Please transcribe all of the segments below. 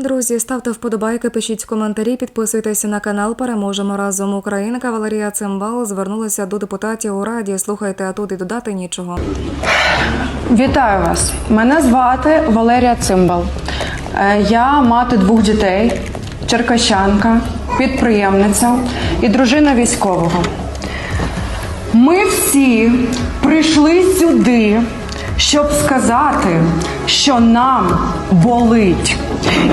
Друзі, ставте вподобайки, пишіть коментарі, підписуйтесь на канал. Переможемо разом. Українка Валерія Цимбал звернулася до депутатів у раді. Слухайте, а тут і додати нічого. Вітаю вас! Мене звати Валерія Цимбал. Е, Я мати двох дітей, черкащанка, підприємниця і дружина військового. Ми всі прийшли сюди, щоб сказати, що нам болить,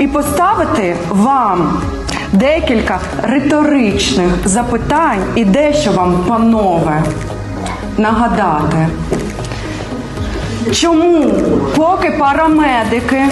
і поставити вам декілька риторичних запитань і дещо вам, панове, нагадати. Чому поки парамедики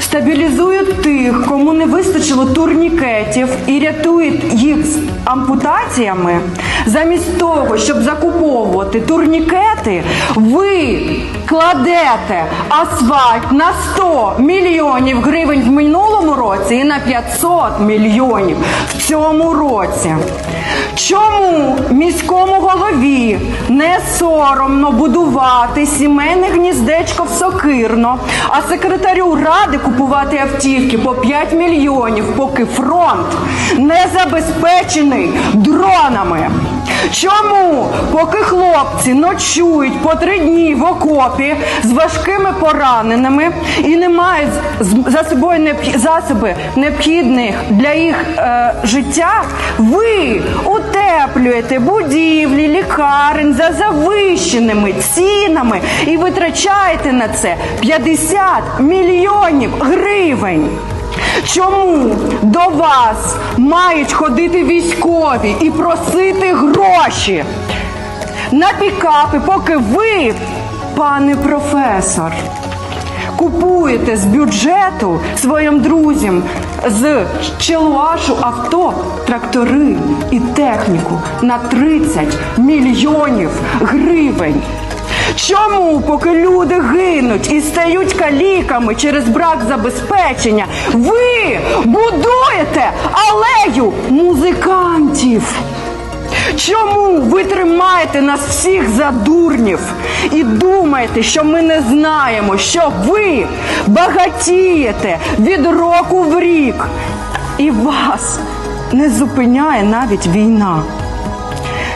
стабілізують тих, кому не вистачило турнікетів і рятують їх з ампутаціями, замість того, щоб закуповувати турнікети, ви кладете асфальт на 100 мільйонів гривень в минулому році і на 500 мільйонів в цьому році. Чому міському голові не соромно будувати сімейне гніздечко в Сокирно, а секретарю ради купувати автівки по 5 мільйонів, поки фронт не забезпечений дронами? Чому, поки хлопці ночують по три дні в окопі з важкими пораненими і не мають за собою необх- засоби необхідних для їх е, життя, ви утеплюєте будівлі, лікарень за завищеними цінами і витрачаєте на це 50 мільйонів гривень? Чому до вас мають ходити військові і просити гроші на пікапи, поки ви, пане професор, купуєте з бюджету своїм друзям з Челуашу авто, трактори і техніку на 30 мільйонів гривень? Чому, поки люди гинуть і стають каліками через брак забезпечення, ви будуєте алею музикантів? Чому ви тримаєте нас всіх за дурнів і думаєте, що ми не знаємо, що ви багатієте від року в рік, і вас не зупиняє навіть війна?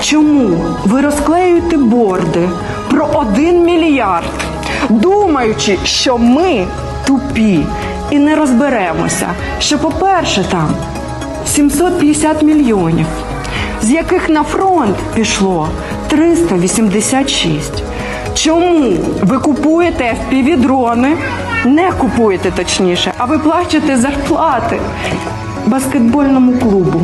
Чому ви розклеюєте борди про один мільярд, думаючи, що ми тупі і не розберемося, що, по-перше, там 750 мільйонів, з яких на фронт пішло 386. Чому ви купуєте FPV-дрони, не купуєте точніше, а ви плачете зарплати баскетбольному клубу?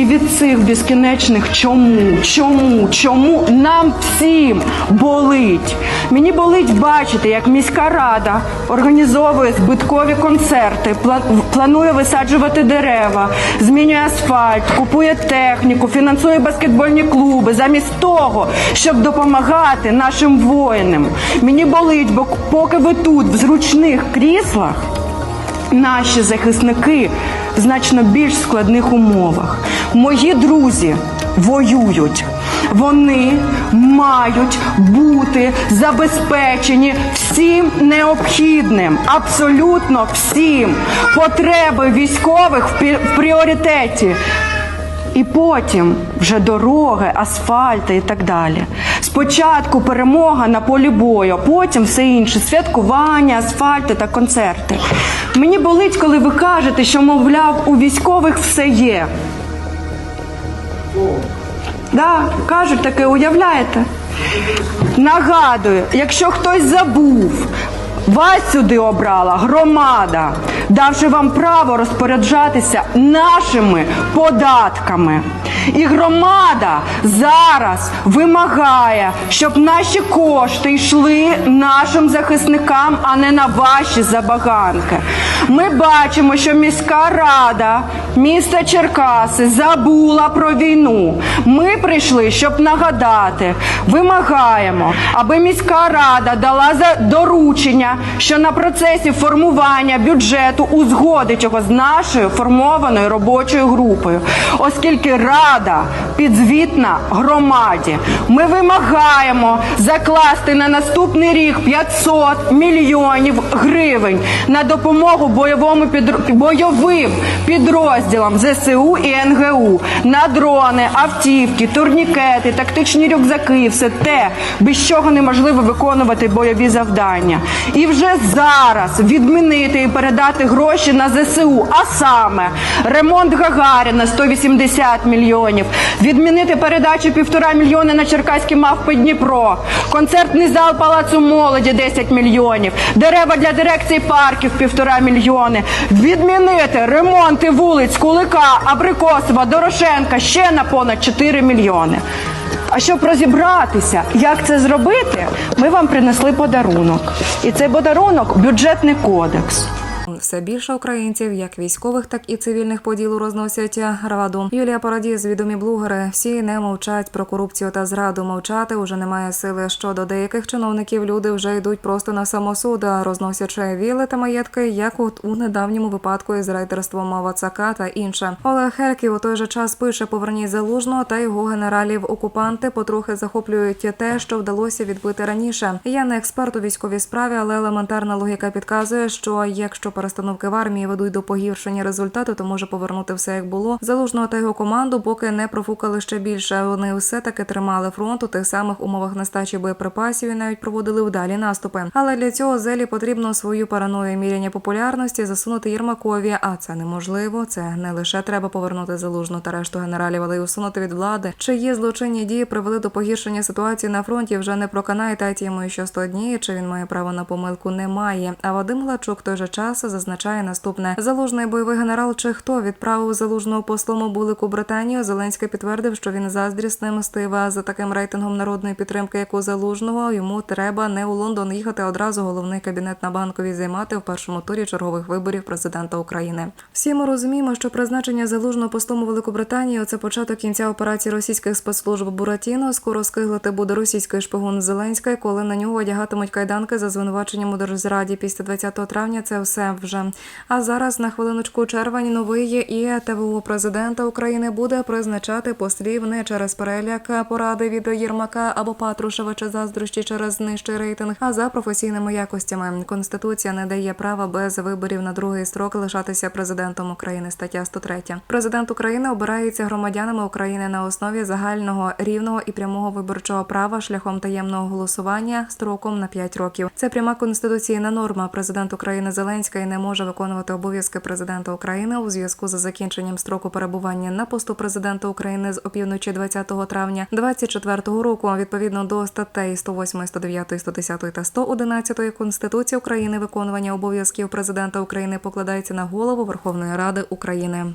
І від цих безкінечних чому, чому, чому нам всім болить. Мені болить бачити, як міська рада організовує збиткові концерти, пла- планує висаджувати дерева, змінює асфальт, купує техніку, фінансує баскетбольні клуби, замість того, щоб допомагати нашим воїнам. Мені болить, бо поки ви тут в зручних кріслах наші захисники значно більш складних умовах. Мої друзі воюють. Вони мають бути забезпечені всім необхідним, абсолютно всім. Потреби військових в пріоритеті. І потім вже дороги, асфальти і так далі. Спочатку перемога на полі бою, потім все інше святкування, асфальти та концерти. Мені болить, коли ви кажете, що, мовляв, у військових все є. Да, кажуть таке, уявляєте? Нагадую, якщо хтось забув, вас сюди обрала громада, давши вам право розпоряджатися нашими податками. І громада зараз вимагає, щоб наші кошти йшли нашим захисникам, а не на ваші забаганки. Ми бачимо, що міська рада міста Черкаси забула про війну. Ми прийшли, щоб нагадати, вимагаємо, аби міська рада дала доручення, що на процесі формування бюджету просто узгодить його з нашою формованою робочою групою, оскільки рада підзвітна громаді. Ми вимагаємо закласти на наступний рік 500 мільйонів гривень на допомогу бойовому підр- бойовим підрозділам ЗСУ і НГУ на дрони, автівки, турнікети, тактичні рюкзаки, все те, без чого неможливо виконувати бойові завдання. І вже зараз відмінити і передати гроші на ЗСУ, а саме ремонт Гагаріна 180 мільйонів, відмінити передачу півтора мільйони на Черкаські мавпи Дніпро, концертний зал Палацу молоді 10 мільйонів, дерева для дирекції парків півтора мільйони, відмінити ремонти вулиць Кулика, Абрикосова, Дорошенка ще на понад 4 мільйони. А щоб розібратися, як це зробити, ми вам принесли подарунок. І цей подарунок бюджетний кодекс. Все більше українців, як військових, так і цивільних поділ розносять раду. Юлія Парадіз, відомі блогери, всі не мовчать про корупцію та зраду. Мовчати уже немає сили. Щодо деяких чиновників люди вже йдуть просто на самосуд, розносячи віли та маєтки, як от у недавньому випадку із рейдерством Мавацака та інше. Олег Херків у той же час пише Поверніть залужного та його генералів. Окупанти потрохи захоплюють те, що вдалося відбити раніше. Я не експерт у військовій справі, але елементарна логіка підказує, що якщо перестановки в армії ведуть до погіршення результату, то може повернути все як було. Залужного та його команду поки не профукали ще більше. Вони все таки тримали фронт у тих самих умовах нестачі боєприпасів і навіть проводили вдалі наступи. Але для цього зелі потрібно свою параною міряння популярності засунути Єрмакові. А це неможливо. Це не лише треба повернути залужну та решту генералів, але й усунути від влади. Чиї злочинні дії привели до погіршення ситуації на фронті. Вже не проканайте йому, що 100 днів, чи він має право на помилку, немає. А Вадим Глачук той же час зазначає наступне: залужний бойовий генерал чи хто відправив залужного послом у Булику Британію. Зеленський підтвердив, що він заздрісний мстив. За таким рейтингом народної підтримки, як у залужного, йому треба не у Лондон їхати одразу головний кабінет на банковій займати в першому турі чергових виборів президента України. Всі ми розуміємо, що призначення залужного послом у Великобританії це початок кінця операції російських спецслужб Буратіно. Скоро скиглити буде російський шпигун Зеленський, коли на нього одягатимуть кайданки за звинуваченням у держзраді. Після 20 травня це все вже. А зараз на хвилиночку червень новий і ТВО президента України буде призначати послів не через переляк поради від Єрмака або Патрушева чи заздрощі через нижчий рейтинг, а за професійними якостями. Конституція не дає права без виборів на другий строк лишатися президентом України. Стаття 103. Президент України обирається громадянами України на основі загального рівного і прямого виборчого права шляхом таємного голосування строком на 5 років. Це пряма конституційна норма. Президент України Зеленський не може виконувати обов'язки президента України у зв'язку з закінченням строку перебування на посту президента України з опівночі 20 травня 2024 року. Відповідно до статей 108, 109, 110 та 111 Конституції України виконування обов'язків президента України покладається на голову Верховної Ради України.